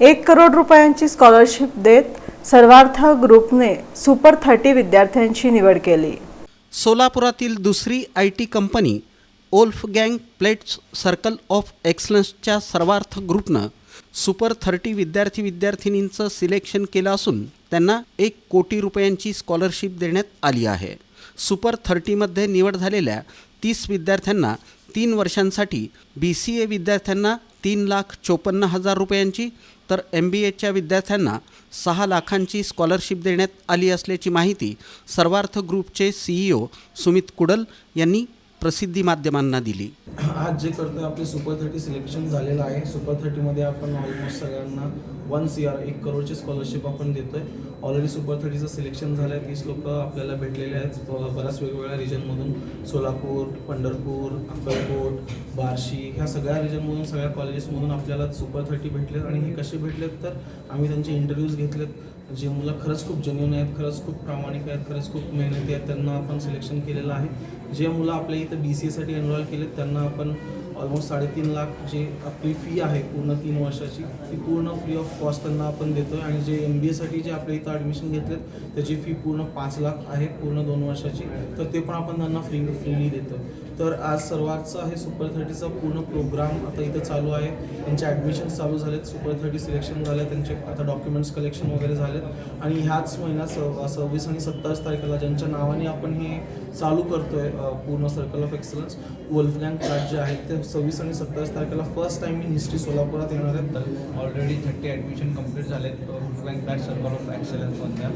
एक करोड रुपयांची स्कॉलरशिप देत सर्वार्थ ग्रुपने सुपर थर्टी विद्यार्थ्यांची निवड केली. सोलापुरातील दुसरी आय टी कंपनी ओल्फ गँग प्लेट्स सर्कल ऑफ एक्सलन्सच्या सर्वार्थ ग्रुपनं सुपर थर्टी विद्यार्थी विद्यार्थिनींचं सिलेक्शन केलं असून त्यांना एक कोटी रुपयांची स्कॉलरशिप देण्यात आली आहे. सुपर थर्टीमध्ये निवड झालेल्या तीस विद्यार्थ्यांना तीन वर्षांसाठी बी सी ए विद्यार्थ्यांना तीन लाख चोपन्न हजार रुपयांची तर एम बी एच्या विद्यार्थ्यांना सहा लाखांची स्कॉलरशिप देण्यात आली असल्याची माहिती सर्वार्थ ग्रुपचे सीईओ सुमित कुडल यांनी प्रसिद्धी माध्यमांना दिली. आज जे करतोय आपले सुपर थर्टी सिलेक्शन झालेलं आहे. सुपर थर्टीमध्ये आपण ऑलमोस्ट सगळ्यांना वन सी आर एक करोडची स्कॉलरशिप आपण देतोय. ऑलरेडी सुपर थर्टीचं सिलेक्शन झालं आहे तीस लोक आपल्याला भेटलेले आहेत. बऱ्याच वेगवेगळ्या रिजनमधून सोलापूर पंढरपूर अक्कलकोट बार्शी ह्या सगळ्या रिजनमधून सगळ्या कॉलेजेसमधून आपल्याला सुपर थर्टी भेटलेत. आणि हे कसे भेटलेत तर आम्ही त्यांचे इंटरव्ह्यूज घेतलेत. जे मुलं खरंच खूप जेन्युन आहेत खरंच खूप प्रामाणिक आहेत खरंच खूप मेहनती आहेत त्यांना आपण सिलेक्शन केलेलं आहे. जे मुलं आपल्या इथं बी सी एसाठी एनरॉल केलेत त्यांना आपण ऑलमोस्ट साडेतीन लाख जे आपली फी आहे पूर्ण तीन वर्षाची ती पूर्ण फ्री ऑफ कॉस्ट त्यांना आपण देतोय. आणि जे एम बी एसाठी जे आपल्या इथं ॲडमिशन घेतलेत त्याची फी पूर्ण पाच लाख आहे पूर्ण दोन वर्षाची. तर ते पण आपण त्यांना फ्री फ्रीली देतो तर आज सर्वातचं आहे सुपर थर्टीचा पूर्ण प्रोग्राम आता इथं चालू आहे. त्यांचे ॲडमिशन्स चालू झालेत. सुपर थर्टी सिलेक्शन झालं त्यांचे आता डॉक्युमेंट्स कलेक्शन वगैरे झालेत. आणि ह्याच महिन्यात स सव्वीस आणि सत्तावीस तारखेला ज्यांच्या नावाने आपण हे चालू करतोय आहे पूर्ण circle of excellence Wolfgang card जे आहेत ते सव्वीस आणि सत्तावीस तारखेला फर्स्ट टाइम इन हिस्ट्री सोलापुरात येणार आहेत ऑलरेडी थर्टी ॲडमिशन कंप्लीट झालेत बँक बॅट सर्कल ऑफ ॲक्सलन्समधल्या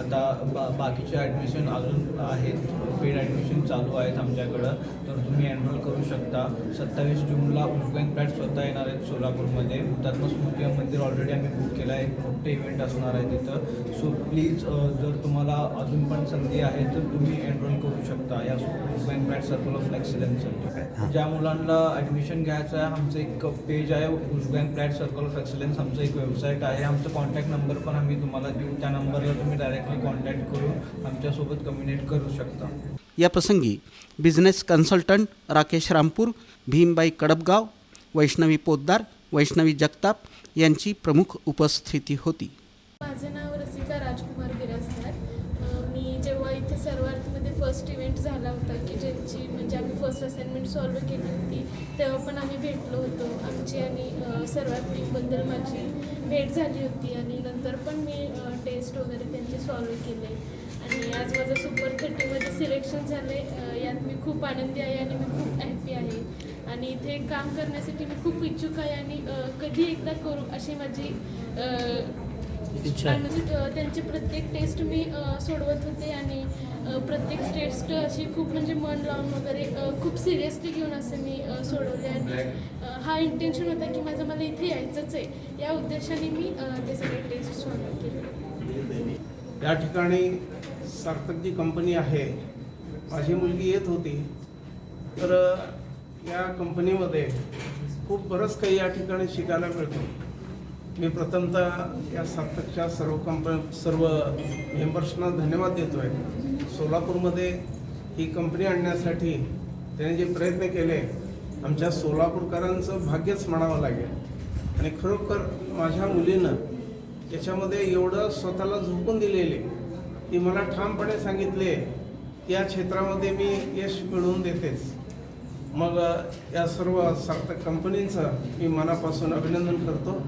आता बा बाकीचे ॲडमिशन अजून आहेत पेड ॲडमिशन चालू आहेत आमच्याकडं. तर तुम्ही एनरोल करू शकता. सत्तावीस जूनला बँक बॅट स्वतः येणार आहेत सोलापूरमध्ये. हुतात्मा स्मृती मंदिर ऑलरेडी आम्ही बुक केलं आहे. एक मोठे इव्हेंट असणार आहे तिथं. सो प्लीज जर तुम्हाला अजून पण संधी आहे तर तुम्ही एनरोल करू शकता या बँक बॅट सर्कल ऑफ एक्सलन्ससाठी ज्या मुलांना ॲडमिशन घ्यायचं आहे. आमचं एक पेज आहे bank flat circle of excellence आमचं एक वेबसाईट आहे. आमचं कॉन्टॅक्ट नंबर पण आम्ही तुम्हाला देऊ. त्या नंबरला तुम्ही डायरेक्टली कॉन्टॅक्ट करून आमच्यासोबत कम्युनिकेट करू शकता. या प्रसंगी बिझनेस कन्सल्टंट राकेश रामपूर भीमबाई कडबगाव वैष्णवी पोद्दार वैष्णवी जगताप यांची प्रमुख उपस्थिती होती. माझं नाव रसिका राजकुमार बिराजदार. अं, मी जेव्हा इथे सर्वार्थमध्ये फर्स्ट इव्हेंट झाला होता की फर्स्ट असाइनमेंट सॉल्व केली होती. तेव्हा पण आम्ही भेटलो होतो. आमची आणि सर्वात टीमबद्दल माझी भेट झाली होती आणि नंतर पण मी टेस्ट वगैरे त्यांचे सॉल्व केले. आणि आज माझं सुपर थर्टीमध्ये सिलेक्शन झाले यात मी खूप आनंदी आहे आणि मी खूप हॅपी आहे. आणि इथे काम करण्यासाठी मी खूप इच्छुक आहे आणि कधी एकदा करू अशी माझी आणि म्हणजे त्यांचे प्रत्येक टेस्ट मी अ, सोडवत होते आणि अ, प्रत्येक टेस्ट अशी खूप म्हणजे मन लावून वगैरे अ, खूप सिरियसली घेऊन असे मी अ, सोडवले. आणि अ, हा इंटेन्शन होता की माझं मला इथे यायचंच आहे. या उद्देशाने मी अ, ते सगळे टेस्ट सॉल्व केले या ठिकाणी सार्थक जी कंपनी आहे माझी मुलगी येत होती. तर या कंपनीमध्ये खूप बरंच काही या ठिकाणी शिकायला मिळतं. मी प्रथमतः या सार्थकच्या सर्व कंप सर्व मेंबर्सना धन्यवाद देतो आहे सोलापूरमध्ये ही कंपनी आणण्यासाठी त्याने जे प्रयत्न केले आमच्या सोलापूरकरांचं भाग्यच म्हणावं लागेल. आणि खरोखर माझ्या मुलीनं त्याच्यामध्ये एवढं स्वतःला झोकून दिलेले ती मला ठामपणे सांगितले या क्षेत्रामध्ये मी यश मिळवून देतेच. मग या सर्व सार्थक कंपनींचं मी मनापासून अभिनंदन करतो.